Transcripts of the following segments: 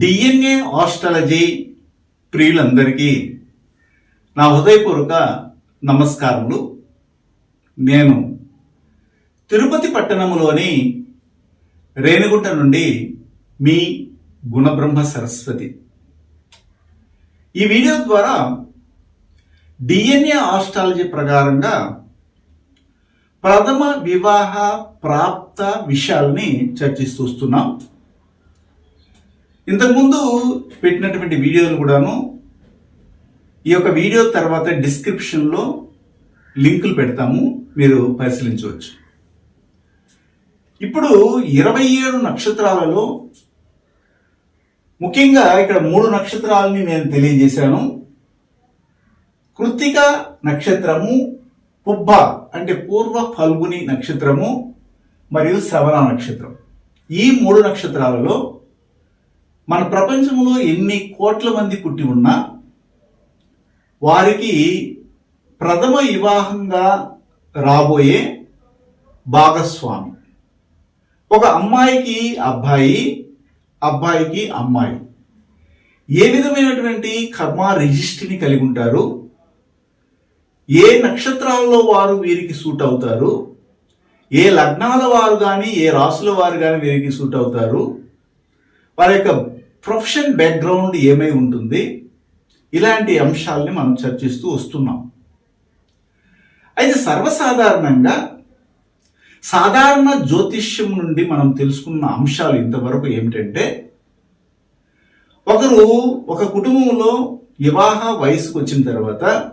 DNA astrology ప్రియులందరికీ నా హృదయపూర్వక నమస్కారములు. నేను తిరుపతి పట్టణంలోని రేణిగుంట నుండి మీ గుణబ్రహ్మ సరస్వతి. ఈ వీడియో ద్వారా డిఎన్ఏ ఆస్ట్రాలజీ ప్రకారంగా ప్రథమ వివాహ ప్రాప్త విషయాల్ని చర్చిస్తూ వస్తున్నాం. ఇంతకుముందు పెట్టినటువంటి వీడియోలు కూడాను ఈ యొక్క వీడియో తర్వాత డిస్క్రిప్షన్లో లింకులు పెడతాము మీరు పరిశీలించవచ్చు. ఇప్పుడు ఇరవై ఏడు నక్షత్రాలలో ముఖ్యంగా ఇక్కడ మూడు నక్షత్రాలని నేను తెలియజేశాను. కృత్తిక నక్షత్రము పుబ్బ అంటే పూర్వ ఫల్గుని నక్షత్రము మరియు శ్రవణ నక్షత్రం. ఈ మూడు నక్షత్రాలలో మన ప్రపంచంలో ఎన్ని కోట్ల మంది పుట్టి ఉన్నా వారికి ప్రథమ వివాహంగా రాబోయే భాగస్వామి. ఒక అమ్మాయికి అబ్బాయి అబ్బాయికి అమ్మాయి. ఏ విధమైనటువంటి కర్మ రిజిస్ట్రీని కలిగి ఉంటారు? ఏ నక్షత్రాల్లో వారు వీరికి సూట్ అవుతారు? ఏ లగ్నాల వారు కానీ ఏ రాసుల వారు కానీ వీరికి సూట్ అవుతారు? వారి యొక్క ప్రొఫెషన్ బ్యాక్గ్రౌండ్ ఏమై ఉంటుంది? ఇలాంటి అంశాలని మనం చర్చిస్తూ వస్తున్నాం. అయితే సర్వసాధారణంగా సాధారణ జ్యోతిష్యం నుండి మనం తెలుసుకున్న అంశాలు ఇంతవరకు ఏమిటంటే ఒకరు ఒక కుటుంబంలో వివాహ వయసుకు వచ్చిన తర్వాత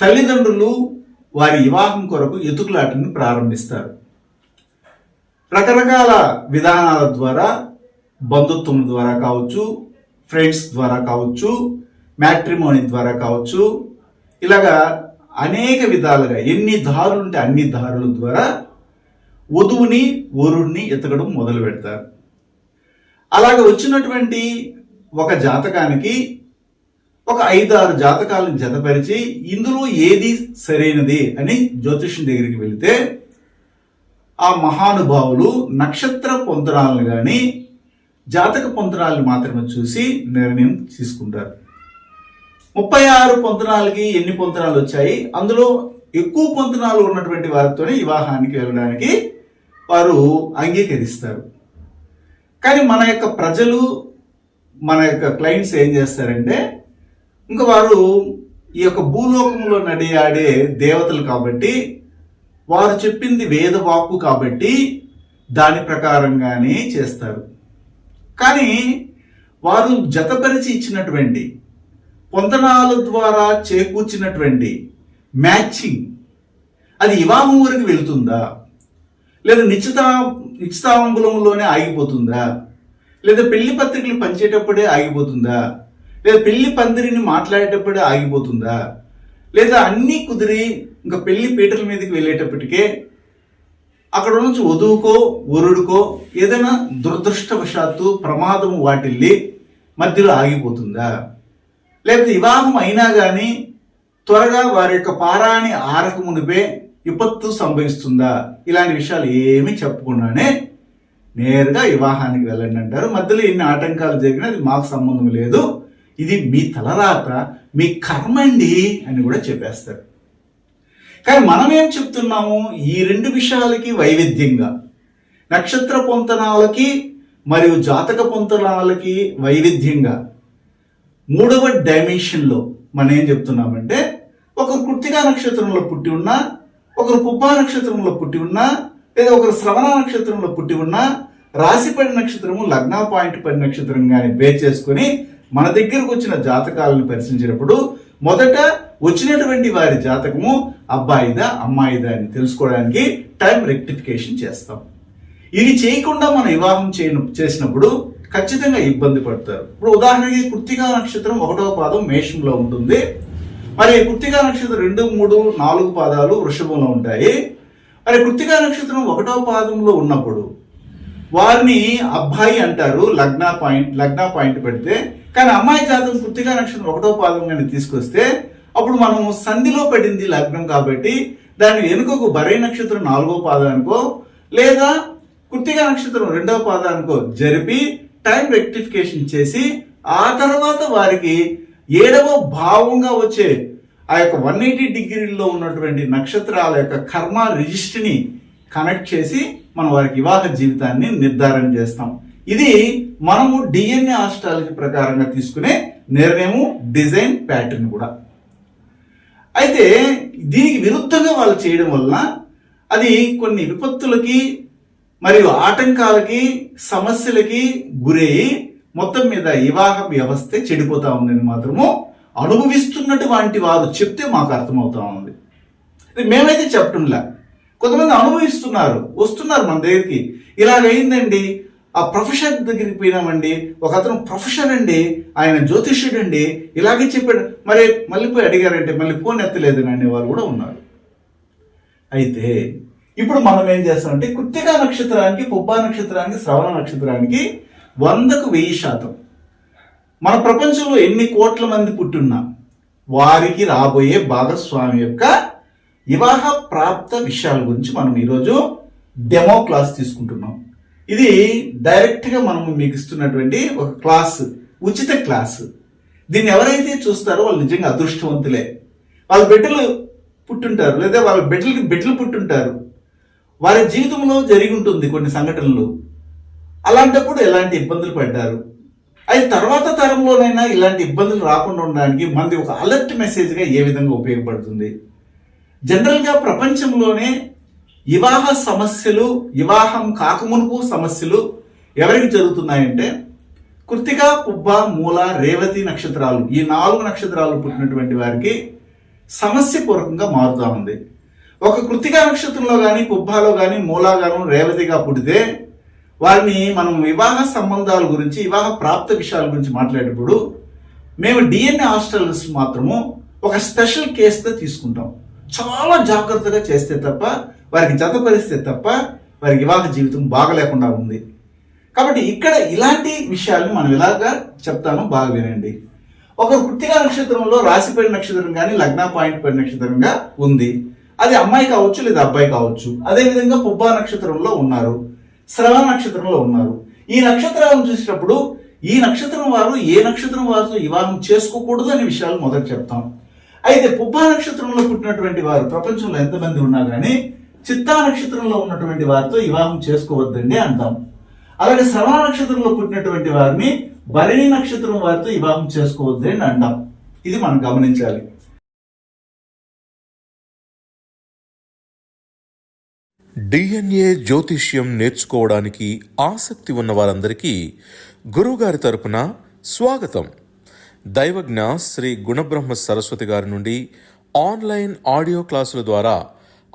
తల్లిదండ్రులు వారి వివాహం కొరకు ఎతుకులాటని ప్రారంభిస్తారు. రకరకాల విధానాల ద్వారా బంధుత్వం ద్వారా కావచ్చు ఫ్రెండ్స్ ద్వారా కావచ్చు మ్యాట్రిమోని ద్వారా కావచ్చు ఇలాగా అనేక విధాలుగా ఎన్ని దారులు ఉంటే అన్ని దారుల ద్వారా వధువుని వరుణ్ణి ఎతకడం మొదలు పెడతారు. అలాగ వచ్చినటువంటి ఒక జాతకానికి ఒక ఐదారు జాతకాలను జతపరిచి ఇందులో ఏది సరైనది అని జ్యోతిష్యం దగ్గరికి వెళితే ఆ మహానుభావులు నక్షత్ర పొందరాలను కానీ జాతక పొంతరాలను మాత్రమే చూసి నిర్ణయం తీసుకుంటారు. ముప్పై ఆరు పొంతనాలకి ఎన్ని పొంతనాలు వచ్చాయి? అందులో ఎక్కువ పొంతనాలు ఉన్నటువంటి వారితోనే వివాహానికి వెళ్ళడానికి వారు అంగీకరిస్తారు. కానీ మన యొక్క ప్రజలు మన యొక్క క్లయింట్స్ ఏం చేస్తారంటే ఇంకా వారు ఈ యొక్క భూలోకంలో నడియాడే దేవతలు కాబట్టి వారు చెప్పింది వేదవాక్కు కాబట్టి దాని ప్రకారంగానే చేస్తారు. కానీ వారు జతపరిచి ఇచ్చినటువంటి పొంతనాల ద్వారా చేకూర్చినటువంటి మ్యాచింగ్ అది వివాహం వరకు వెళ్తుందా? లేదా నిశ్చిత నిశ్చితాంబులంలోనే ఆగిపోతుందా? లేదా పెళ్ళి పత్రికలు పంచేటప్పుడే ఆగిపోతుందా? లేదా పెళ్ళి పందిరిని మాట్లాడేటప్పుడే ఆగిపోతుందా? లేదా అన్నీ కుదిరి ఇంకా పెళ్ళి పీటల మీదకి వెళ్ళేటప్పటికే అక్కడ నుంచి వధువుకో వరుడుకో ఏదైనా దురదృష్టవశాత్తు ప్రమాదం వాటిల్లి మధ్యలో ఆగిపోతుందా? లేకపోతే వివాహం అయినా కానీ త్వరగా వారి యొక్క పారాని ఆరక మునిపే విపత్తు సంభవిస్తుందా? ఇలాంటి విషయాలు ఏమీ చెప్పకుండానే నేరుగా వివాహానికి వెళ్ళండి అంటారు. మధ్యలో ఎన్ని ఆటంకాలు జరిగినా అది మాకు సంబంధం లేదు. ఇది మీ తలరాత మీ కర్మండి అని కూడా చెప్పేస్తారు. కానీ మనం ఏం చెప్తున్నాము? ఈ రెండు విషయాలకి వైవిధ్యంగా. నక్షత్ర పొంతనాలకి మరియు జాతక పొంతనాలకి వైవిధ్యంగా. మూడవ డైమెన్షన్లో మనం ఏం చెప్తున్నామంటే ఒకరు కృత్తికా నక్షత్రంలో పుట్టి ఉన్నా ఒకరు పుబ్బా నక్షత్రంలో పుట్టి ఉన్నా లేదా ఒకరు శ్రవణ నక్షత్రంలో పుట్టి ఉన్నా రాశిపడి నక్షత్రము లగ్న పాయింట్ పడి నక్షత్రం కానీ బేర్ చేసుకొని మన దగ్గరకు వచ్చిన జాతకాలను పరిశీలించినప్పుడు మొదట వచ్చినటువంటి వారి జాతకము అబ్బాయిదా అమ్మాయిదా అని తెలుసుకోవడానికి టైం రెక్టిఫికేషన్ చేస్తాం. ఇది చేయకుండా మనం వివాహం చేయను చేసినప్పుడు ఖచ్చితంగా ఇబ్బంది పడతారు. ఇప్పుడు ఉదాహరణకి కృత్తికా నక్షత్రం ఒకటవ పాదం మేషంలో ఉంటుంది. మరి కృత్తికా నక్షత్రం రెండు మూడు నాలుగు పాదాలు వృషభంలో ఉంటాయి. మరి కృత్తికా నక్షత్రం ఒకటవ పాదంలో ఉన్నప్పుడు వారిని అబ్బాయి అంటారు లగ్న పాయింట్ లగ్న పాయింట్ పెడితే. కానీ అమ్మాయి జాతకం కృత్తికా నక్షత్రం ఒకటో పాదం కానీ తీసుకొస్తే అప్పుడు మనము సంధిలో పడింది లగ్నం కాబట్టి దాని వెనుకకు బరై నక్షత్రం నాలుగో పాదానికో లేదా కృత్తికా నక్షత్రం రెండవ పాదానికో జరిపి టైం రెక్టిఫికేషన్ చేసి ఆ తర్వాత వారికి ఏడవ భావంగా వచ్చే ఆ యొక్క వన్ ఎయిటీ డిగ్రీల్లో ఉన్నటువంటి నక్షత్రాల యొక్క కర్మ రిజిస్ట్రీని కనెక్ట్ చేసి మనం వారికి వివాహ జీవితాన్ని నిర్ధారణ చేస్తాం. ఇది మనము డిఎన్ఏ ఆస్ట్రాలజీ ప్రకారంగా తీసుకునే నిర్ణయము డిజైన్ ప్యాటర్న్ కూడా. అయితే దీనికి విరుద్ధంగా వాళ్ళు చేయడం వల్ల అది కొన్ని విపత్తులకి మరియు ఆటంకాలకి సమస్యలకి గురయ్యి మొత్తం మీద వివాహ వ్యవస్థ చెడిపోతా ఉందని మాత్రము అనుభవిస్తున్నటువంటి వారు చెప్తే మాకు అర్థమవుతా ఉంది. మేమైతే చెప్పడంలా. కొంతమంది అనుభవిస్తున్నారు వస్తున్నారు మన దగ్గరికి. ఇలాగైందండి ఆ ప్రొఫెసర్ దగ్గరికి పోయినామండి. ఒక అతను ప్రొఫెసర్ అండి ఆయన జ్యోతిష్యుడు అండి. ఇలాగే చెప్పాడు. మరి మళ్ళీ పోయి అడిగారంటే మళ్ళీ ఫోన్ ఎత్తలేదని అనేవారు కూడా ఉన్నారు. అయితే ఇప్పుడు మనం ఏం చేస్తామంటే కృత్తికా నక్షత్రానికి పుబ్బా నక్షత్రానికి శ్రవణ నక్షత్రానికి వందకు వెయ్యి శాతం. మన ప్రపంచంలో ఎన్ని కోట్ల మంది పుట్టున్నా వారికి రాబోయే భాగస్వామి యొక్క వివాహ ప్రాప్త విషయాల గురించి మనం ఈరోజు డెమో క్లాస్ తీసుకుంటున్నాం. ఇది డైరెక్ట్గా మనం మీకు ఇస్తున్నటువంటి ఒక క్లాస్ ఉచిత క్లాస్ దీన్ని ఎవరైతే చూస్తారో వాళ్ళు నిజంగా అదృష్టవంతులే. వాళ్ళ బిడ్డలు పుట్టుంటారు లేదా వాళ్ళ బిడ్డలకి బిడ్డలు పుట్టుంటారు. వారి జీవితంలో జరిగి ఉంటుంది కొన్ని సంఘటనలు. అలాంటప్పుడు ఎలాంటి ఇబ్బందులు పడ్డారు? అది తర్వాత తరంలోనైనా ఇలాంటి ఇబ్బందులు రాకుండా ఉండడానికి మనది ఒక అలర్ట్ మెసేజ్గా ఏ విధంగా ఉపయోగపడుతుంది? జనరల్గా ప్రపంచంలోనే వివాహ సమస్యలు వివాహం కాకమునుపు సమస్యలు ఎవరికి జరుగుతున్నాయంటే కృతిక పుబ్బ మూల రేవతి నక్షత్రాలు ఈ నాలుగు నక్షత్రాలు పుట్టినటువంటి వారికి సమస్య పూర్వకంగా మారుతూ ఉంది. ఒక కృతికా నక్షత్రంలో కానీ పుబ్బాలో కానీ మూలాగాను రేవతిగా పుడితే వారిని మనం వివాహ సంబంధాల గురించి వివాహ ప్రాప్త విషయాల గురించి మాట్లాడేటప్పుడు మేము డిఎన్ఏ హాస్టల్స్ మాత్రము ఒక స్పెషల్ కేసుతో తీసుకుంటాం. చాలా జాగ్రత్తగా చేస్తే తప్ప వారికి జతపరిస్తే తప్ప వారికి వివాహ జీవితం బాగలేకుండా ఉంది. కాబట్టి ఇక్కడ ఇలాంటి విషయాలను మనం ఇలాగా చెప్తాను బాగా వినండి. ఒక కృత్తిగా నక్షత్రంలో రాశిపేడి నక్షత్రం కానీ లగ్న పాయింట్ పేరు నక్షత్రంగా ఉంది. అది అమ్మాయి కావచ్చు లేదా అబ్బాయి కావచ్చు. అదే విధంగా పుబ్బా నక్షత్రంలో ఉన్నారు. శ్రవణ నక్షత్రంలో ఉన్నారు. ఈ నక్షత్రాలను చూసినప్పుడు ఈ నక్షత్రం వారు ఏ నక్షత్రం వారితో వివాహం చేసుకోకూడదు అనే విషయాలు మొదట చెప్తాం. అయితే పుబ్బా నక్షత్రంలో పుట్టినటువంటి వారు ప్రపంచంలో ఎంతమంది ఉన్నా కానీ చిత్తా నక్షత్రంలో ఉన్నటువంటి వారితో వివాహం చేసుకోవద్దండి అంటాం అలాగే శ్రవణ నక్షత్రంలో పుట్టినటువంటి వారిని భరణి నక్షత్రం వారితో వివాహం చేసుకోవద్దని అంటాం ఇది మనం గమనించాలి. డిఎన్ఏ జ్యోతిష్యం నేర్చుకోవడానికి ఆసక్తి ఉన్న వారందరికీ గురువుగారి తరపున స్వాగతం. దైవజ్ఞ శ్రీ గుణబ్రహ్మ సరస్వతి గారి నుండి ఆన్లైన్ ఆడియో క్లాసుల ద్వారా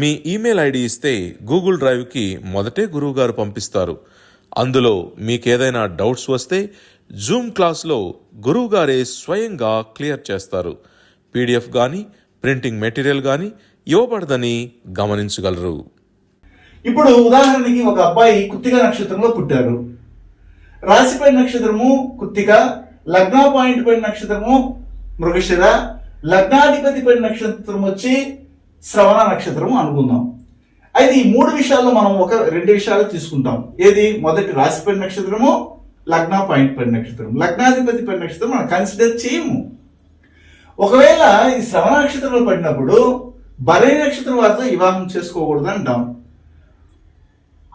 మీ ఈమెయిల్ ఐడి ఇస్తే గూగుల్ డ్రైవ్కి మొదటే గురువుగారు పంపిస్తారు. అందులో మీకేదైనా డౌట్స్ వస్తే జూమ్ క్లాస్లో గురువుగారే స్వయంగా క్లియర్ చేస్తారు. పీడిఎఫ్ కానీ ప్రింటింగ్ మెటీరియల్ కానీ ఇవ్వబడదని గమనించగలరు. ఇప్పుడు ఉదాహరణకి ఒక అబ్బాయి కుత్తిక నక్షత్రంలో పుట్టారు. రాశిపై నక్షత్రము కుత్తిక లగ్న పాయింట్ పడిన నక్షత్రము మృగశిర లగ్నాధిపతి పడిన నక్షత్రం వచ్చి శ్రవణ నక్షత్రము అనుకుందాం. అయితే ఈ మూడు విషయాల్లో మనం ఒక రెండు విషయాలు తీసుకుంటాం. ఏది? మొదటి రాశిపడి నక్షత్రము లగ్న పాయింట్ పడి నక్షత్రం లగ్నాధిపతి పడి నక్షత్రం మనం కన్సిడర్ చేయము. ఒకవేళ ఈ శ్రవణ నక్షత్రంలో పడినప్పుడు బలై నక్షత్రం వారితో వివాహం చేసుకోకూడదు అంటాం.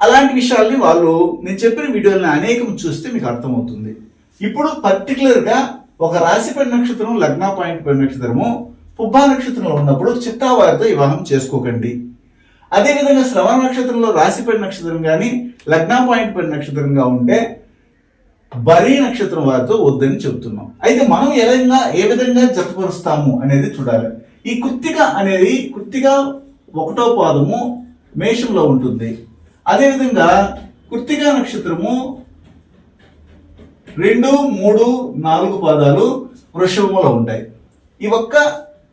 అలాంటి విషయాల్ని వాళ్ళు నేను చెప్పిన వీడియోలను అనేకం చూస్తే మీకు అర్థమవుతుంది. ఇప్పుడు పర్టికులర్గా ఒక రాశి పడి నక్షత్రం లగ్న పాయింట్ పడి నక్షత్రము పుబ్బా నక్షత్రంలో ఉన్నప్పుడు చిత్తా వారితో వివాహం చేసుకోకండి. అదేవిధంగా శ్రవణ నక్షత్రంలో రాశిపడి నక్షత్రం కానీ లగ్న పాయింట్ పడి నక్షత్రంగా ఉంటే బరీ నక్షత్రం వారితో వద్దని చెబుతున్నాం. అయితే మనం ఏ విధంగా ఏ విధంగా జతపరుస్తాము అనేది చూడాలి. ఈ కుత్తిక అనేది కుత్తిక ఒకటో పాదము మేషంలో ఉంటుంది. అదేవిధంగా కృత్తిక నక్షత్రము రెండు మూడు నాలుగు పాదాలు వృషభములో ఉంటాయి. ఈ ఒక్క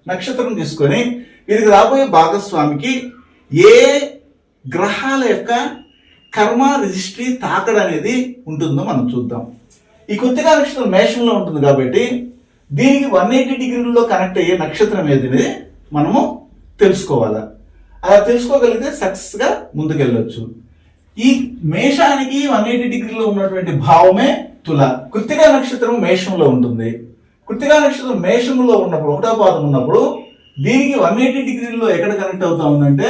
నక్షత్రం తీసుకొని వీరికి రాబోయే భాగస్వామికి ఏ గ్రహాల యొక్క కర్మ రిజిస్ట్రీ తాకడ అనేది ఉంటుందో మనం చూద్దాం. ఈ కొత్తగా నక్షత్రం మేషంలో ఉంటుంది కాబట్టి దీనికి వన్ ఎయిటీ డిగ్రీల్లో కనెక్ట్ అయ్యే నక్షత్రం ఏది మనము తెలుసుకోవాలి. అలా తెలుసుకోగలిగితే సక్సెస్గా ముందుకెళ్ళొచ్చు. ఈ మేషానికి వన్ ఎయిటీ డిగ్రీలో ఉన్నటువంటి భావమే తుల. కృతికా నక్షత్రం మేషంలో ఉంటుంది. కృతికా నక్షత్రం మేషంలో ఉన్నప్పుడు ఒకటో పాదం ఉన్నప్పుడు దీనికి వన్ ఎయిటీ డిగ్రీలో ఎక్కడ కనెక్ట్ అవుతా ఉందంటే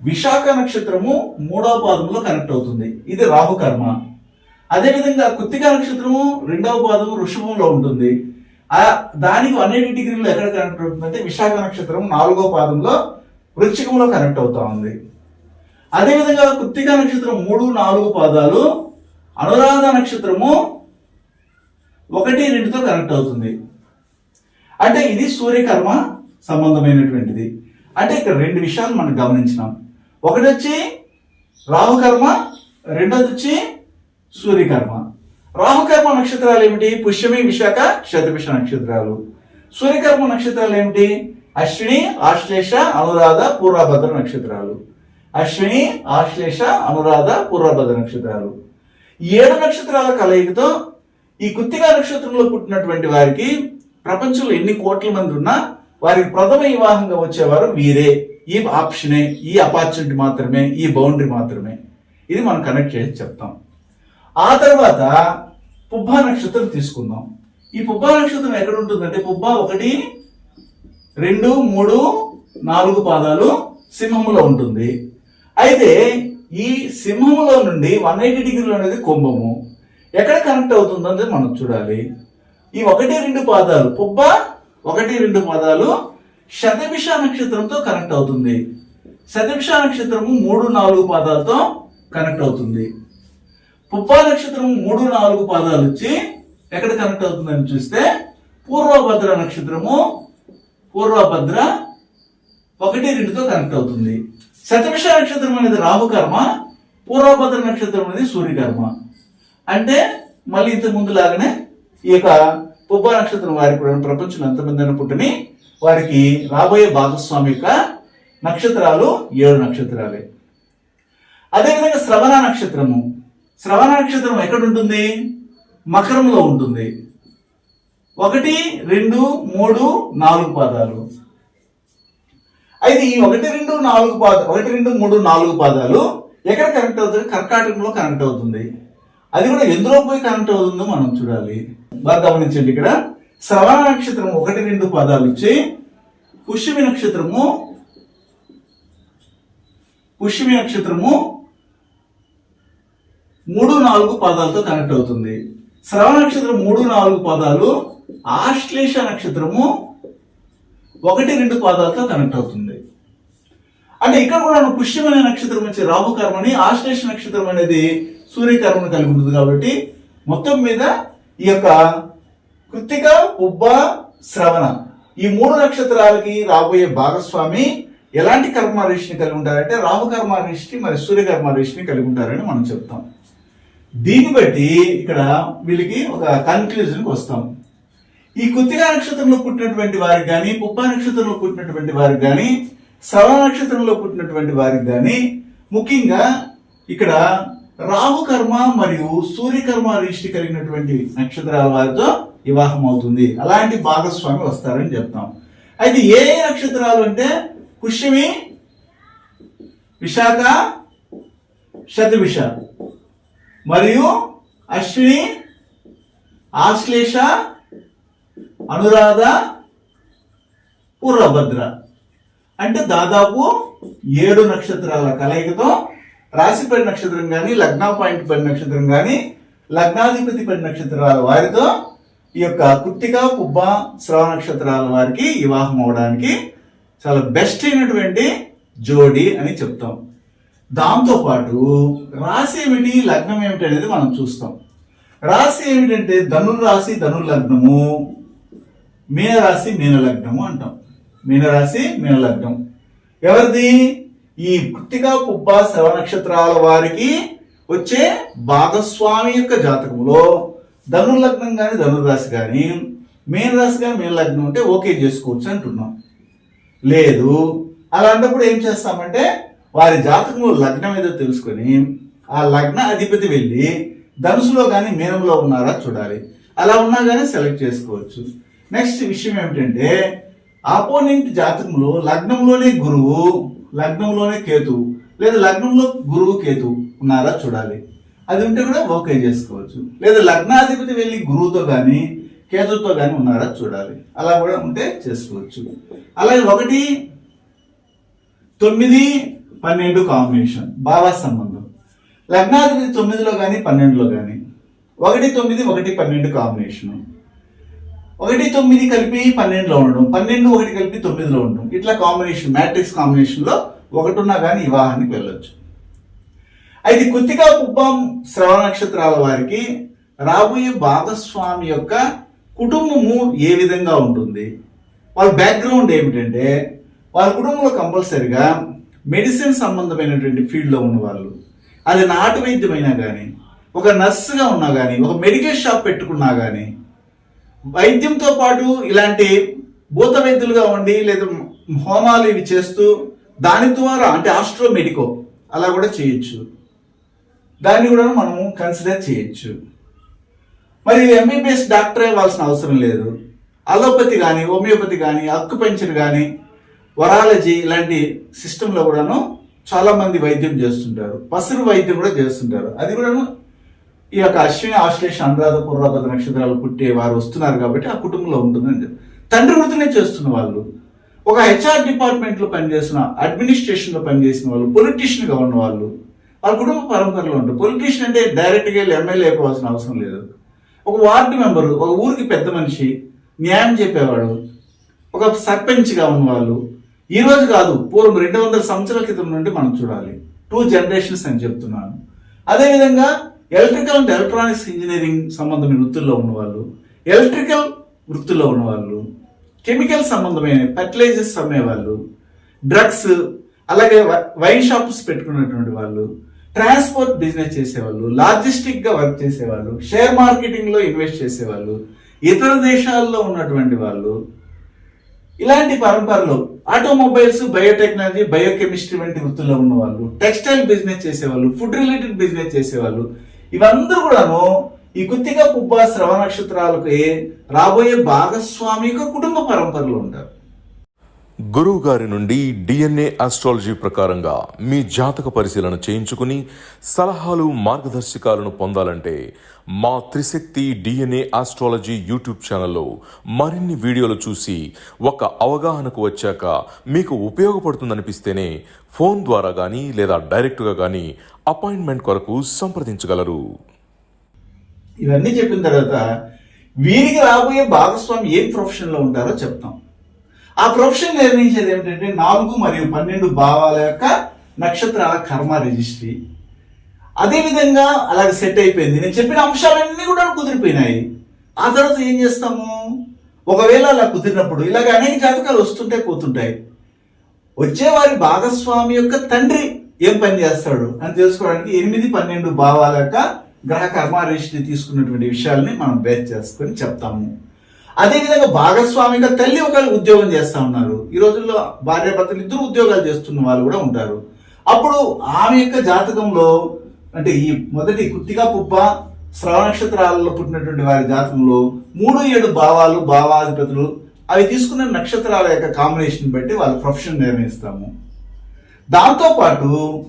విశాఖ నక్షత్రము మూడవ పాదంలో కనెక్ట్ అవుతుంది. ఇది రాహుకర్మ. అదేవిధంగా కృతికా నక్షత్రము రెండవ పాదము వృషభంలో ఉంటుంది. ఆ దానికి వన్ ఎయిటీ డిగ్రీలో ఎక్కడ కనెక్ట్ అవుతుందంటే విశాఖ నక్షత్రం నాలుగో పాదంలో వృచ్చికంలో కనెక్ట్ అవుతా ఉంది అదేవిధంగా కృత్తికా నక్షత్రం మూడు నాలుగు పాదాలు అనురాధ నక్షత్రము ఒకటి రెండుతో కనెక్ట్ అవుతుంది. అంటే ఇది సూర్యకర్మ సంబంధమైనటువంటిది. అంటే ఇక్కడ రెండు విషయాలు మనం గమనించినాం. ఒకటి వచ్చి రాహుకర్మ రెండోది వచ్చి సూర్యకర్మ. రాహుకర్మ నక్షత్రాలు ఏమిటి? పుష్యమి విశాఖ శతభిష నక్షత్రాలు. సూర్యకర్మ నక్షత్రాలు ఏమిటి? అశ్విని ఆశ్లేష అనురాధ పూర్వభద్ర నక్షత్రాలు. అశ్విని ఆశ్లేష అనురాధ పూర్వభద్ర నక్షత్రాలు. ఈ ఏడు నక్షత్రాల కలయికతో ఈ కుత్తిగా నక్షత్రంలో పుట్టినటువంటి వారికి ప్రపంచంలో ఎన్ని కోట్ల మంది ఉన్నా వారికి ప్రథమ వివాహంగా వచ్చేవారు వీరే. ఈ ఆప్షనే ఈ అపార్చునిటీ మాత్రమే ఈ బౌండరీ మాత్రమే. ఇది మనం కనెక్ట్ చేసి చెప్తాం. ఆ తర్వాత పుబ్బా నక్షత్రం తీసుకుందాం. ఈ పుబ్బా నక్షత్రం ఎక్కడ ఉంటుందంటే పుబ్బా ఒకటి రెండు మూడు నాలుగు పాదాలు సింహంలో ఉంటుంది. అయితే ఈ సింహంలో నుండి వన్ ఎయిటీ డిగ్రీలో అనేది కుంభము. ఎక్కడ కనెక్ట్ అవుతుందో అనేది మనం చూడాలి. ఈ ఒకటి రెండు పాదాలు పుబ్బ ఒకటి రెండు పాదాలు శతభిష నక్షత్రంతో కనెక్ట్ అవుతుంది. శతభిష నక్షత్రము మూడు నాలుగు పాదాలతో కనెక్ట్ అవుతుంది. పుబ్బ నక్షత్రం మూడు నాలుగు పాదాలు వచ్చి ఎక్కడ కనెక్ట్ అవుతుందని చూస్తే పూర్వభద్ర నక్షత్రము పూర్వభద్ర ఒకటి రెండుతో కనెక్ట్ అవుతుంది. శతభిష నక్షత్రం అనేది రాహుకర్మ పూర్వభద్ర నక్షత్రం అనేది సూర్యకర్మ. అంటే మళ్ళీ ఇంతకు ముందు లాగానే ఈ యొక్క పుబ్బ నక్షత్రం వారికి కూడా ప్రపంచంలో ఎంతమంది పుట్టిని వారికి రాబోయే భాగస్వామి యొక్క నక్షత్రాలు ఏడు నక్షత్రాలే. అదేవిధంగా శ్రవణ నక్షత్రము. శ్రవణ నక్షత్రం ఎక్కడ ఉంటుంది మకరంలో ఉంటుంది. ఒకటి రెండు మూడు నాలుగు పాదాలు. అయితే ఈ ఒకటి రెండు నాలుగు పాద ఒకటి రెండు మూడు నాలుగు పాదాలు ఎక్కడ కనెక్ట్ అవుతుంది? కర్కాటకంలో కనెక్ట్ అవుతుంది. అది కూడా ఎందులో పోయి కనెక్ట్ అవుతుందో మనం చూడాలి. బాగా గమనించండి ఇక్కడ. శ్రవణ నక్షత్రం ఒకటి రెండు పాదాలు వచ్చి పుష్యమి నక్షత్రము పుష్యమి నక్షత్రము మూడు నాలుగు పాదాలతో కనెక్ట్ అవుతుంది. శ్రవణ నక్షత్రం మూడు నాలుగు పాదాలు ఆశ్లేష నక్షత్రము ఒకటి రెండు పాదాలతో కనెక్ట్ అవుతుంది. అంటే ఇక్కడ కూడా పుష్యమైన అనే నక్షత్రం వచ్చి రాహుకర్మని ఆశ్లేష నక్షత్రం అనేది సూర్యకర్మను కలిగి ఉంటుంది కాబట్టి మొత్తం మీద ఈ యొక్క కృత్తిక ఉబ్బ శ్రవణ ఈ మూడు నక్షత్రాలకి రాబోయే భాగస్వామి ఎలాంటి కర్మరిషిని కలిగి ఉంటారంటే రాహుకర్మ మరి సూర్యకర్మరిషిని కలిగి ఉంటారని మనం చెప్తాం. దీన్ని బట్టి ఇక్కడ వీళ్ళకి ఒక కన్క్లూజన్కి వస్తాం. ఈ కుత్తిగా నక్షత్రంలో పుట్టినటువంటి వారికి కానీ పుప్ప నక్షత్రంలో పుట్టినటువంటి వారికి కానీ శ్రవణ నక్షత్రంలో పుట్టినటువంటి వారికి కానీ ముఖ్యంగా ఇక్కడ రాహు కర్మ మరియు సూర్యకర్మ రిష్టి కలిగినటువంటి నక్షత్రాల వారితో వివాహం అవుతుంది అలాంటి భాగస్వామి వస్తారని చెప్తాం. అయితే ఏ నక్షత్రాలు అంటే పుష్యమి విశాఖ శతవిష మరియు అశ్విని ఆశ్లేష అనురాధ పూర్వభద్ర. అంటే దాదాపు ఏడు నక్షత్రాల కలయికతో రాశి పడి నక్షత్రం కానీ లగ్న పాయింట్ పడి నక్షత్రం కానీ లగ్నాధిపతి పడి నక్షత్రాల వారితో ఈ యొక్క కుత్తిక పుబ్బ శ్రవ నక్షత్రాల వారికి వివాహం అవడానికి చాలా బెస్ట్ అయినటువంటి జోడి అని చెప్తాం. దాంతో పాటు రాశి ఏమిటి లగ్నం ఏమిటి అనేది మనం చూస్తాం. రాశి ఏమిటంటే ధనుర్రాశి రాశి లగ్నము మీనరాశి మీన లగ్నము అంటాం. మీనరాశి మీన లగ్నం ఎవరిది? ఈ కృత్తిక కుబ్బ శ్రవ నక్షత్రాల వారికి వచ్చే భాగస్వామి యొక్క జాతకంలో ధనుర్ లగ్నం కానీ ధనుర్రాశి కానీ మీన రాశి కానీ మీన లగ్నం ఉంటే ఓకే చేసుకోవచ్చు అంటున్నాం. లేదు అలాంటప్పుడు ఏం చేస్తామంటే వారి జాతకంలో లగ్నం ఏదో తెలుసుకొని ఆ లగ్న అధిపతి వెళ్ళి ధనుసులో కానీ మీనంలో ఉన్నారా చూడాలి. అలా ఉన్నా కానీ సెలెక్ట్ చేసుకోవచ్చు. నెక్స్ట్ విషయం ఏమిటంటే ఆపోనెంట్ జాతకంలో లగ్నంలోనే గురువు లగ్నంలోనే కేతు లేదా లగ్నంలో గురువు కేతు ఉన్నారా చూడాలి. అది ఉంటే కూడా ఓకే చేసుకోవచ్చు. లేదా లగ్నాధిపతి వెళ్ళి గురువుతో కానీ కేతుతో కానీ ఉన్నారా చూడాలి. అలా కూడా ఉంటే చేసుకోవచ్చు. అలాగే ఒకటి తొమ్మిది పన్నెండు కాంబినేషన్ భావ సంబంధం. లగ్నాధిపతి తొమ్మిదిలో కానీ పన్నెండులో కానీ ఒకటి తొమ్మిది ఒకటి పన్నెండు కాంబినేషన్ ఒకటి తొమ్మిది కలిపి పన్నెండులో ఉండడం పన్నెండు ఒకటి కలిపి తొమ్మిదిలో ఉండడం. ఇట్లా కాంబినేషన్ మ్యాట్రిక్స్ కాంబినేషన్లో ఒకటి ఉన్నా కానీ వివాహానికి వెళ్ళొచ్చు. అయితే కుత్తికా కుప్పం శ్రవణ నక్షత్రాల వారికి రాబోయే భాగస్వామి యొక్క కుటుంబము ఏ విధంగా ఉంటుంది? వాళ్ళ బ్యాక్గ్రౌండ్ ఏమిటంటే వాళ్ళ కుటుంబంలో కంపల్సరిగా మెడిసిన్ సంబంధమైనటువంటి ఫీల్డ్లో ఉన్న వాళ్ళు అది నాటు వైద్యమైనా కానీ ఒక నర్సుగా ఉన్నా కానీ ఒక మెడికల్ షాప్ పెట్టుకున్నా కానీ వైద్యంతో పాటు ఇలాంటి భూత వైద్యులుగా ఉండి లేదా హోమాలు ఇవి చేస్తూ దాని ద్వారా అంటే ఆస్ట్రో మెడికో అలా కూడా చేయొచ్చు. దాన్ని కూడా మనం కన్సిడర్ చేయొచ్చు. మరి ఎంబీబీఎస్ డాక్టర్ అవ్వాల్సిన అవసరం లేదు. అలోపతి కానీ హోమియోపతి కానీ అక్కుపెంచర్ కానీ వరాలజీ ఇలాంటి సిస్టంలో కూడాను చాలామంది వైద్యం చేస్తుంటారు. పసురు వైద్యం కూడా చేస్తుంటారు. అది కూడాను ఈ యొక్క అశ్విని ఆశ్లేష అనురాధ పూర్వభద్ర నక్షత్రాలు పుట్టే వారు వస్తున్నారు కాబట్టి ఆ కుటుంబంలో ఉంటుందని చెప్పి. తండ్రి వృత్తినే చేస్తున్న వాళ్ళు ఒక హెచ్ఆర్ డిపార్ట్మెంట్లో పనిచేసిన అడ్మినిస్ట్రేషన్లో పనిచేసిన వాళ్ళు పొలిటీషియన్గా ఉన్న వాళ్ళు వాళ్ళ కుటుంబ పరంపరలో ఉంటారు పొలిటీషియన్ అంటే డైరెక్ట్గా వెళ్ళి ఎమ్మెల్యే అయిపోవాల్సిన అవసరం లేదు. ఒక వార్డు మెంబరు ఒక ఊరికి పెద్ద మనిషి న్యాయం చెప్పేవాడు ఒక సర్పంచ్గా ఉన్నవాళ్ళు. ఈరోజు కాదు పూర్వం రెండు వందల సంవత్సరాల క్రితం నుండి మనం చూడాలి. టూ జనరేషన్స్ అని చెప్తున్నాను. అదేవిధంగా ఎలక్ట్రికల్ అండ్ ఎలక్ట్రానిక్స్ ఇంజనీరింగ్ సంబంధమైన వృత్తుల్లో ఉన్నవాళ్ళు ఎలక్ట్రికల్ వృత్తిలో ఉన్నవాళ్ళు కెమికల్ సంబంధమైన ఫర్టిలైజర్స్ అమ్మేవాళ్ళు డ్రగ్స్ అలాగే వైన్ షాప్స్ పెట్టుకున్నటువంటి వాళ్ళు ట్రాన్స్పోర్ట్ బిజినెస్ చేసేవాళ్ళు లాజిస్టిక్గా వర్క్ చేసేవాళ్ళు షేర్ మార్కెటింగ్లో ఇన్వెస్ట్ చేసేవాళ్ళు ఇతర దేశాల్లో ఉన్నటువంటి వాళ్ళు ఇలాంటి పరంపరలో ఆటోమొబైల్స్ బయోటెక్నాలజీ బయోకెమిస్ట్రీ వంటి వృత్తుల్లో ఉన్నవాళ్ళు టెక్స్టైల్ బిజినెస్ చేసేవాళ్ళు ఫుడ్ రిలేటెడ్ బిజినెస్ చేసేవాళ్ళు ఇవందరూ కూడాను ఈ కుత్తిగా కుబ్బ శ్రవ నక్షత్రాలకి రాబోయే భాగస్వామిక కుటుంబ పరంపరలు ఉంటారు. గురువు గారి నుండి డిఎన్ఏ ఆస్ట్రాలజీ ప్రకారంగా మీ జాతక పరిశీలన చేయించుకుని సలహాలు మార్గదర్శకాలను పొందాలంటే మా త్రిశక్తి డిఎన్ఏ ఆస్ట్రాలజీ యూట్యూబ్ ఛానల్లో మరిన్ని వీడియోలు చూసి ఒక అవగాహనకు వచ్చాక మీకు ఉపయోగపడుతుందనిపిస్తేనే ఫోన్ ద్వారా కానీ లేదా డైరెక్ట్గా కానీ అపాయింట్మెంట్ కొరకు సంప్రదించగలరు. ఇవన్నీ చెప్పిన తర్వాత వీరికి రాబోయే భాగస్వామి ఏం ప్రొఫెషన్లో ఉంటారో చెప్తాం. ఆ ప్రొఫెషన్ నిర్ణయించేది ఏమిటంటే నాలుగు మరియు పన్నెండు భావాల యొక్క నక్షత్రాల కర్మ రిజిస్ట్రీ. అదేవిధంగా అలాగే సెట్ అయిపోయింది. నేను చెప్పిన అంశాలన్నీ కూడా కుదిరిపోయినాయి. ఆ తర్వాత ఏం చేస్తాము? ఒకవేళ అలా కుదిరినప్పుడు ఇలాగ అనేక జాతకాలు వస్తుంటాయి పోతుంటాయి. వచ్చేవారి భాగస్వామి యొక్క తండ్రి ఏం పని చేస్తాడు అని తెలుసుకోవడానికి ఎనిమిది పన్నెండు భావాల యొక్క గ్రహ కర్మ తీసుకున్నటువంటి విషయాల్ని మనం బేస్ చేసుకొని చెప్తాము. అదేవిధంగా భాగస్వామిగా తల్లి ఒకళ్ళు ఉద్యోగం చేస్తూ ఉన్నారు. ఈ రోజుల్లో భార్య భర్తలు ఇద్దరు ఉద్యోగాలు చేస్తున్న వాళ్ళు కూడా ఉంటారు. అప్పుడు ఆమె యొక్క జాతకంలో అంటే ఈ మొదటి కుత్తిగా పుప్ప శ్రవణ నక్షత్రాలలో పుట్టినటువంటి వారి జాతకంలో మూడు ఏడు భావాలు భావాధిపతులు అవి తీసుకున్న నక్షత్రాల యొక్క కాంబినేషన్ బట్టి వాళ్ళ ప్రొఫెషన్ నిర్ణయిస్తాము. దాంతోపాటు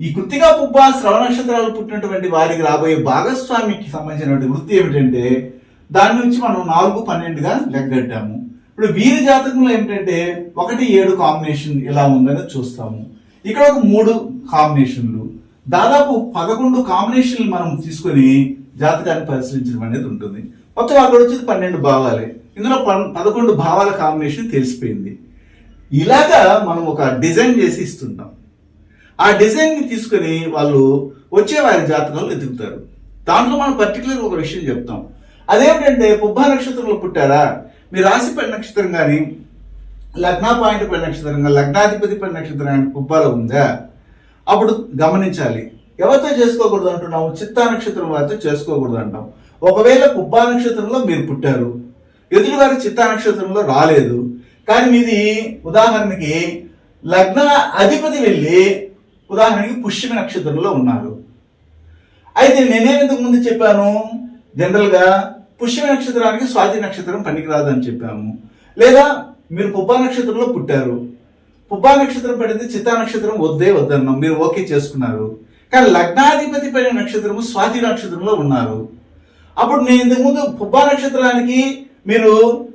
ఈ కృతిగా పుబ్బ శ్రవణ నక్షత్రాలు పుట్టినటువంటి వారికి రాబోయే భాగస్వామికి సంబంధించినటువంటి వృత్తి ఏమిటంటే దాని నుంచి మనం నాలుగు పన్నెండుగా లెగ్గడ్డాము. ఇప్పుడు వీరి జాతకంలో ఏమిటంటే ఒకటి ఏడు కాంబినేషన్ ఎలా ఉందని చూస్తాము. ఇక్కడ ఒక మూడు కాంబినేషన్లు దాదాపు పదకొండు కాంబినేషన్లు మనం తీసుకొని జాతకాన్ని పరిశీలించడం అనేది ఉంటుంది. మొత్తం అక్కడ వచ్చేది పన్నెండు భావాలే. ఇందులో పన్- పదకొండు భావాల కాంబినేషన్ తెలిసిపోయింది. ఇలాగా మనం ఒక డిజైన్ చేసి ఇస్తుంటాం. ఆ డిజైన్ని తీసుకొని వాళ్ళు వచ్చే వారి జాతకంలో ఎదుగుతారు. దాంట్లో మనం పర్టికులర్ ఒక విషయం చెప్తాం. అదేమిటంటే పుబ్బ నక్షత్రంలో పుట్టారా? మీ రాశి పడి నక్షత్రం కానీ లగ్నా పాయింట్ పడి నక్షత్రం కానీ లగ్నాధిపతి పడి నక్షత్రం కానీ పుబ్బాలో ఉందా? అప్పుడు గమనించాలి. ఎవరితో చేసుకోకూడదు అంటున్నాము? చిత్తా నక్షత్రం వారితో చేసుకోకూడదు అంటాం. ఒకవేళ పుబ్బా నక్షత్రంలో మీరు పుట్టారు. ఎదుటి వారి చిత్తా నక్షత్రంలో రాలేదు. కానీ మీది ఉదాహరణకి లగ్న అధిపతి వెళ్ళి ఉదాహరణకి పుష్యమి నక్షత్రంలో ఉన్నారు. అయితే నేనేం ఇంతకు ముందు చెప్పాను? జనరల్గా పుష్యమి నక్షత్రానికి స్వాతి నక్షత్రం పనికిరాదు అని చెప్పాము. లేదా మీరు పుబ్బా నక్షత్రంలో పుట్టారు. పుబ్బా నక్షత్రం పడింది చిత్తా నక్షత్రం వద్దే వద్దన్నాం. మీరు ఓకే చేసుకున్నారు. కానీ లగ్నాధిపతి పడిన నక్షత్రము స్వాతి నక్షత్రంలో ఉన్నారు. అప్పుడు నేను ఇంతకుముందు పుబ్బా నక్షత్రానికి మీరు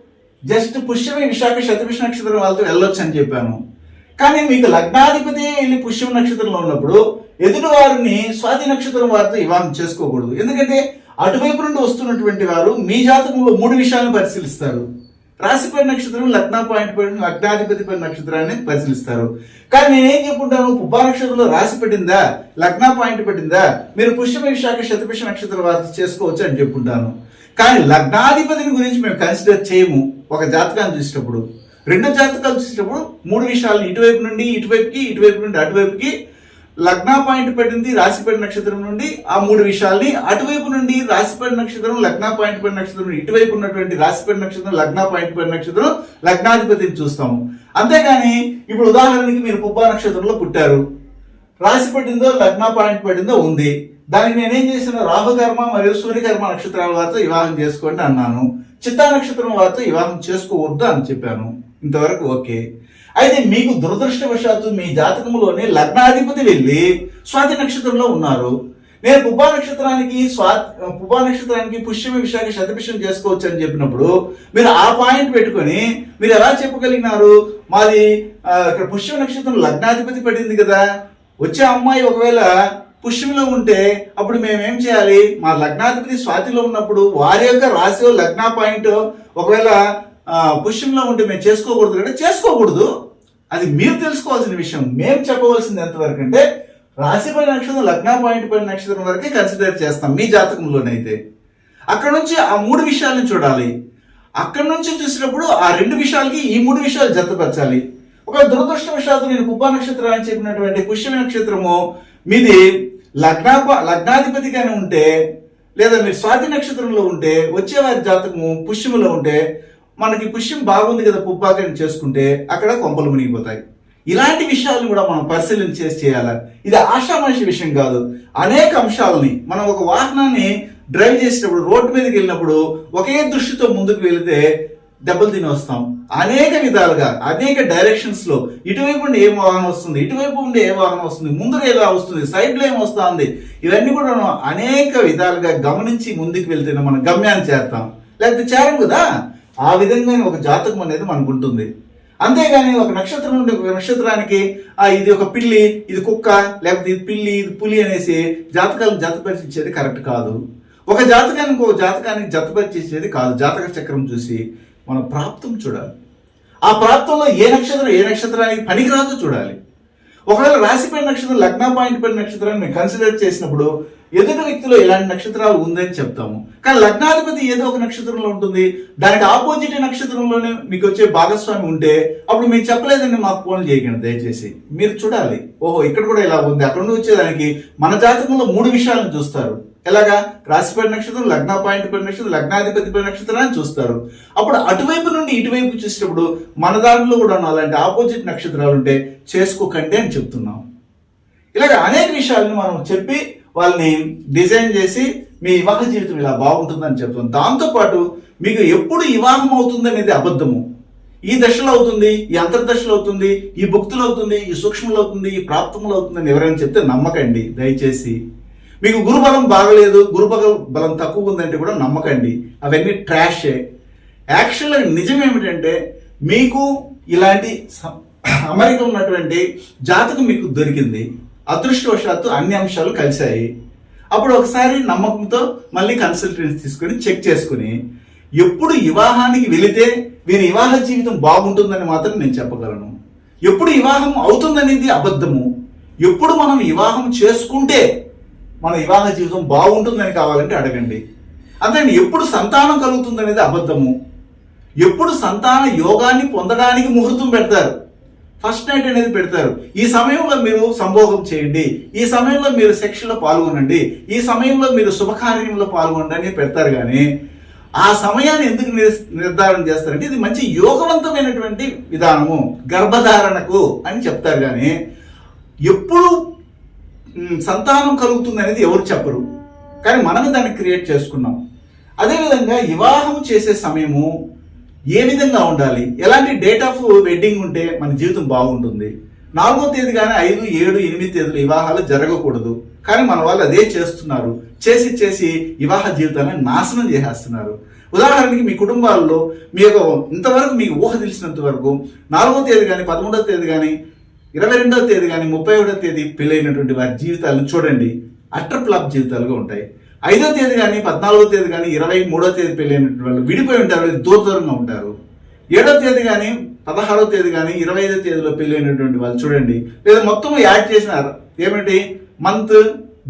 జస్ట్ పుష్యమి విశాఖ శతభిష నక్షత్రం వాళ్ళతో వెళ్ళొచ్చు అని చెప్పాను కానీ మీకు లగ్నాధిపతి వెళ్ళి పుష్యం నక్షత్రంలో ఉన్నప్పుడు ఎదుటి వారిని స్వాతి నక్షత్రం వారితో వివాహం చేసుకోకూడదు. ఎందుకంటే అటువైపు నుండి వస్తున్నటువంటి వారు మీ జాతకంలో మూడు విషయాలను పరిశీలిస్తారు. రాశిపై నక్షత్రం లగ్న పాయింట్ పడి లగ్నాధిపతి పడి నక్షత్రాన్ని పరిశీలిస్తారు. కానీ నేనేం చెప్పుకుంటాను? పుబ్బా నక్షత్రంలో రాశి పెట్టిందా? లగ్న పాయింట్ పెట్టిందా? మీరు పుష్యమ విశాఖ శతపిష నక్షత్రం వారితో చేసుకోవచ్చు అని చెప్పుకుంటాను. కానీ లగ్నాధిపతిని గురించి మేము కన్సిడర్ చేయము. ఒక జాతకాన్ని చూసేటప్పుడు. రెండు జాతకాలు చూసేటప్పుడు మూడు విషయాలు. ఇటువైపు నుండి ఇటువైపుకి ఇటువైపు నుండి అటువైపుకి. లగ్న పాయింట్ పడింది రాశిపడి నక్షత్రం నుండి ఆ మూడు విషయాల్ని. అటువైపు నుండి రాశిపడి నక్షత్రం లగ్న పాయింట్ పడిన నక్షత్రం నుండి. ఇటువైపు ఉన్నటువంటి రాశిపడి నక్షత్రం లగ్న పాయింట్ పడిన నక్షత్రం లగ్నాధిపతిని చూస్తాము. అంతేగాని ఇప్పుడు ఉదాహరణకి మీరు పుబ్బా నక్షత్రంలో పుట్టారు. రాశి పడిందో లగ్న పాయింట్ పడిందో ఉంది. దానికి నేనేం చేసిన రాహుకర్మ మరియు సూర్యకర్మ నక్షత్రాల వారితో వివాహం చేసుకోండి అన్నాను. చిత్తా నక్షత్రం వారితో వివాహం చేసుకోవద్దు అని చెప్పాను. ఇంతవరకు ఓకే. అయితే మీకు దురదృష్టవశాత్తు మీ జాతకంలోనే లగ్నాధిపతి వెళ్ళి స్వాతి నక్షత్రంలో ఉన్నారు. నేను పుబ్బా నక్షత్రానికి స్వా పుబ్బా నక్షత్రానికి పుష్యమి విశాఖ శతభిషం చేసుకోవచ్చు అని చెప్పినప్పుడు మీరు ఆ పాయింట్ పెట్టుకొని మీరు ఎలా చెప్పగలిగినారు? మాది ఇక్కడ పుష్యమి నక్షత్రం లగ్నాధిపతి పడింది కదా. వచ్చే అమ్మాయి ఒకవేళ పుష్యంలో ఉంటే అప్పుడు మేమేం చేయాలి? మా లగ్నాధిపతి స్వాతిలో ఉన్నప్పుడు వారి యొక్క రాశి లగ్న పాయింట్ ఒకవేళ పుష్యంలో ఉంటే మేము చేసుకోకూడదు అంటే చేసుకోకూడదు. అది మీరు తెలుసుకోవాల్సిన విషయం. మేము చెప్పవలసింది ఎంతవరకు అంటే రాశిపై నక్షత్రం లగ్న పాయింట్ పైన నక్షత్రం వరకే కన్సిడర్ చేస్తాం మీ జాతకంలోనైతే. అక్కడ నుంచి ఆ మూడు విషయాలను చూడాలి. అక్కడ నుంచి చూసినప్పుడు ఆ రెండు విషయాలకి ఈ మూడు విషయాలు జతపరచాలి. ఒక దురదృష్టవశాత్తు నేను పుబ్బా నక్షత్రం అని చెప్పినటువంటి పుష్యమి నక్షత్రము మీది లగ్నా లగ్నాధిపతిగానే ఉంటే లేదా మీరు స్వాతి నక్షత్రంలో ఉంటే వచ్చేవారి జాతకము పుష్యములో ఉంటే మనకి పుష్యం బాగుంది కదా పుప్పాకని చేసుకుంటే అక్కడ కొంపలు మునిగిపోతాయి. ఇలాంటి విషయాలను కూడా మనం పరిశీలన చేసి చేయాలి? ఇది ఆషామాషి విషయం కాదు. అనేక అంశాలని మనం ఒక వాహనాన్ని డ్రైవ్ చేసేటప్పుడు రోడ్డు మీదకి వెళ్ళినప్పుడు ఒకే దృష్టితో ముందుకు వెళితే దెబ్బలు తిని వస్తాం అనేక విధాలుగా అనేక డైరెక్షన్స్లో ఇటువైపు ఉండి ఏ వాహనం వస్తుంది ఇటువైపు ఉండి ఏ వాహనం వస్తుంది ముందుకు ఎలా వస్తుంది సైడ్లో ఏం ఉంది ఇవన్నీ కూడా మనం అనేక విధాలుగా గమనించి ముందుకు వెళ్తేనే మనం గమ్యాన్ని చేరుతాం. లేకపోతే చేరం కదా? ఆ విధంగా ఒక జాతకం అనేది మనకు ఉంటుంది. అంతేగాని ఒక నక్షత్రం నుండి ఒక నక్షత్రానికి ఆ ఇది ఒక పిల్లి ఇది కుక్క లేకపోతే ఇది పిల్లి ఇది పులి అనేసి జాతకాలను జతపరిచేది కరెక్ట్ కాదు. ఒక జాతకానికి ఒక జాతకానికి జతపరిచేసేది కాదు. జాతక చక్రం చూసి మన ప్రాప్తం చూడాలి. ఆ ప్రాప్తంలో ఏ నక్షత్రం ఏ నక్షత్రానికి పనికిరాదో చూడాలి. ఒకవేళ రాశిపై నక్షత్రం లగ్న పాయింట్ పై నక్షత్రాన్ని కన్సిడర్ చేసినప్పుడు ఎదుటి వ్యక్తిలో ఇలాంటి నక్షత్రాలు ఉందని చెప్తాము. కానీ లగ్నాధిపతి ఏదో ఒక నక్షత్రంలో ఉంటుంది. దానికి ఆపోజిట్ నక్షత్రంలోనే మీకు వచ్చే భాగస్వామి ఉంటే అప్పుడు మీరు చెప్పలేదని మాకు ఫోన్ చేయకండి దయచేసి. మీరు చూడాలి. ఓహో ఇక్కడ కూడా ఇలా ఉంది. అక్కడ నుండి వచ్చేదానికి మన జాతకంలో మూడు విషయాలను చూస్తారు. ఎలాగా? రాశిపడి నక్షత్రం లగ్న పాయింట్ పడి నక్షత్రం లగ్నాధిపతి పడి నక్షత్రాన్ని చూస్తారు. అప్పుడు అటువైపు నుండి ఇటువైపు చూసేటప్పుడు మన దాంట్లో కూడా అలాంటి ఆపోజిట్ నక్షత్రాలు ఉంటే చేసుకోకండి అని చెప్తున్నాం. ఇలాగ అనేక విషయాలను మనం చెప్పి వాళ్ళని డిజైన్ చేసి మీ వివాహ జీవితం ఇలా బాగుంటుందని చెప్తాం. దాంతోపాటు మీకు ఎప్పుడు వివాహం అవుతుంది అనేది అబద్ధము. ఈ దశలో అవుతుంది ఈ అంతర్దశలో అవుతుంది ఈ భుక్తులు అవుతుంది ఈ సూక్ష్మలో అవుతుంది ఈ ప్రాప్తములు అవుతుందని ఎవరైనా చెప్తే నమ్మకండి దయచేసి. మీకు గురుబలం బాగలేదు గురుబల బలం తక్కువ ఉందంటే కూడా నమ్మకండి. అవన్నీ ట్రాషే. యాక్చువల్గా నిజం ఏమిటంటే మీకు ఇలాంటి అమెరికా ఉన్నటువంటి జాతకం మీకు దొరికింది. అదృష్టవశాత్తు అన్ని అంశాలు కలిశాయి. అప్పుడు ఒకసారి నమ్మకంతో మళ్ళీ కన్సల్టెన్సీ తీసుకొని చెక్ చేసుకుని ఎప్పుడు వివాహానికి వెళితే వీరి వివాహ జీవితం బాగుంటుందని మాత్రం నేను చెప్పగలను. ఎప్పుడు వివాహం అవుతుందనేది అబద్ధము. ఎప్పుడు మనం వివాహం చేసుకుంటే మన వివాహ జీవితం బాగుంటుందని కావాలంటే అడగండి. అంతేండి ఎప్పుడు సంతానం కలుగుతుందనేది అబద్ధము. ఎప్పుడు సంతాన యోగాన్ని పొందడానికి ముహూర్తం పెడతారు. ఫస్ట్ నైట్ అనేది పెడతారు. ఈ సమయంలో మీరు సంభోగం చేయండి. ఈ సమయంలో మీరు సెక్షన్లో పాల్గొనండి. ఈ సమయంలో మీరు శుభకార్యంలో పాల్గొనండి అని పెడతారు కానీ ఆ సమయాన్ని ఎందుకు నిర్- నిర్ధారణ చేస్తారంటే ఇది మంచి యోగవంతమైనటువంటి విధానము గర్భధారణకు అని చెప్తారు కానీ ఎప్పుడు సంతానం కలుగుతుంది అనేది ఎవరు చెప్పరు. కానీ మనమే దాన్ని క్రియేట్ చేసుకున్నాం. అదేవిధంగా వివాహం చేసే సమయము ఏ విధంగా ఉండాలి? ఎలాంటి డేట్ ఆఫ్ వెడ్డింగ్ ఉంటే మన జీవితం బాగుంటుంది? నాలుగో తేదీ కానీ ఐదు ఏడు ఎనిమిది తేదీలు వివాహాలు జరగకూడదు. కానీ మన వాళ్ళు అదే చేస్తున్నారు. చేసి చేసి వివాహ జీవితాన్ని నాశనం చేసేస్తున్నారు. ఉదాహరణకి మీ కుటుంబాల్లో మీ యొక్క ఇంతవరకు మీకు ఊహ తెలిసినంత వరకు నాలుగో తేదీ కానీ పదమూడో తేదీ కానీ ఇరవై రెండవ తేదీ కానీ ముప్పై ఒకటో తేదీ పెళ్ళైనటువంటి వారి జీవితాలను చూడండి. అట్టర్ ఫ్లాప్ జీవితాలుగా ఉంటాయి. ఐదో తేదీ కానీ పద్నాలుగో తేదీ కానీ ఇరవై మూడో తేదీ పెళ్ళైనటువంటి వాళ్ళు విడిపోయి ఉంటారు వాళ్ళు దూర దూరంగా ఉంటారు. ఏడో తేదీ కానీ పదహారో తేదీ కానీ ఇరవై ఐదో తేదీలో పెళ్ళైనటువంటి వాళ్ళు చూడండి. లేదా మొత్తం యాడ్ చేసినారు ఏమిటి? మంత్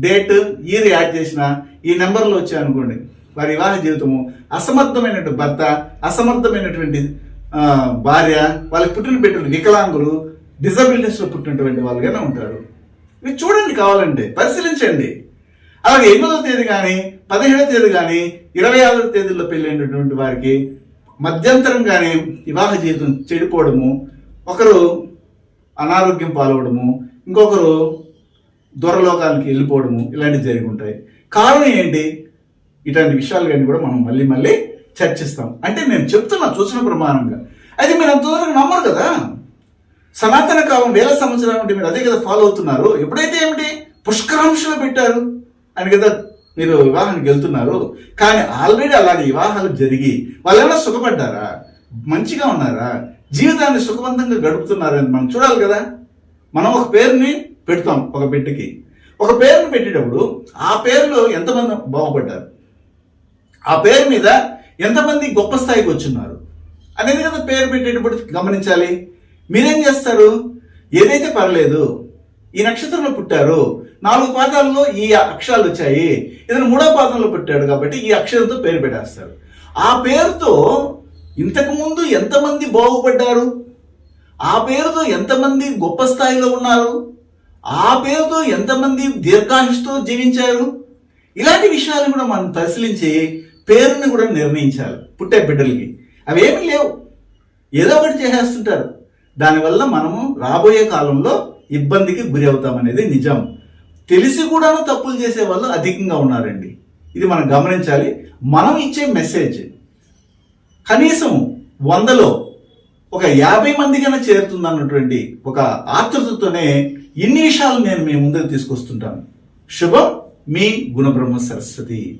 డేట్ ఇయర్ యాడ్ చేసిన ఈ నెంబర్లో వచ్చాయి అనుకోండి వారి వివాహ జీవితము అసమర్థమైనటువంటి భర్త అసమర్థమైనటువంటి భార్య వాళ్ళకి పుట్టిన పెట్టిన వికలాంగులు డిజబిలిటీస్లో పుట్టినటువంటి వాళ్ళుగానే ఉంటారు. మీరు చూడండి కావాలంటే పరిశీలించండి. అలాగే ఎనిమిదో తేదీ కానీ పదిహేడో తేదీ కానీ ఇరవై ఆరో తేదీలో పెళ్ళైనటువంటి వారికి మధ్యంతరం కానీ వివాహ జీవితం చెడిపోవడము ఒకరు అనారోగ్యం పాలవడము ఇంకొకరు దూరలోకానికి వెళ్ళిపోవడము ఇలాంటివి జరిగి ఉంటాయి కారణం ఏంటి? ఇట్లాంటి విషయాలు కానీ కూడా మనం మళ్ళీ మళ్ళీ చర్చిస్తాం. అంటే నేను చెప్తున్నా చూసిన ప్రమాణంగా. అయితే మీరు అంతవరకు దూరం నమ్మరు కదా? సనాతన కాలం వేల సంవత్సరాల నుండి మీరు అదే కదా ఫాలో అవుతున్నారు. ఎప్పుడైతే ఏమిటి? పుష్కరాంశాలు పెట్టారు. అని కదా మీరు వివాహానికి వెళ్తున్నారు. కానీ ఆల్రెడీ అలాగే వివాహాలు జరిగి వాళ్ళు ఏమైనా సుఖపడ్డారా? మంచిగా ఉన్నారా? జీవితాన్ని సుఖవంతంగా గడుపుతున్నారని మనం చూడాలి కదా. మనం ఒక పేరుని పెడతాం ఒక బిడ్డకి. ఒక పేరుని పెట్టేటప్పుడు ఆ పేరులో ఎంతమంది బాగుపడ్డారు? ఆ పేరు మీద ఎంతమంది గొప్ప స్థాయికి వచ్చున్నారు? అనేది కదా పేరు పెట్టేటప్పుడు గమనించాలి. మీరేం చేస్తారు? ఏదైతే పర్లేదు ఈ నక్షత్రంలో పుట్టారు. నాలుగు పాదాల్లో ఈ అక్షరాలు వచ్చాయి. ఇతను మూడో పాదంలో పుట్టాడు కాబట్టి ఈ అక్షరంతో పేరు పెట్టేస్తారు. ఆ పేరుతో ఇంతకుముందు ఎంతమంది బాగుపడ్డారు? ఆ పేరుతో ఎంతమంది గొప్ప స్థాయిలో ఉన్నారు? ఆ పేరుతో ఎంతమంది దీర్ఘాయుష్తో జీవించారు? ఇలాంటి విషయాలను కూడా మనం పరిశీలించి పేరుని కూడా నిర్ణయించాలి పుట్టే బిడ్డలకి. అవేమీ లేవు. ఏదో ఒకటి చేసేస్తుంటారు. దానివల్ల మనము రాబోయే కాలంలో ఇబ్బందికి గురి అవుతామనేది నిజం. తెలిసి కూడాను తప్పులు చేసే వాళ్ళు అధికంగా ఉన్నారండి. ఇది మనం గమనించాలి. మనం ఇచ్చే మెసేజ్ కనీసం వందలో ఒక యాభై మంది కన్నా చేరుతుంది అన్నటువంటి ఒక ఆతృతతోనే ఇన్ని విషయాలు నేను మీ ముందుకు తీసుకొస్తుంటాను. శుభం మీ గుణబ్రహ్మ సరస్వతి.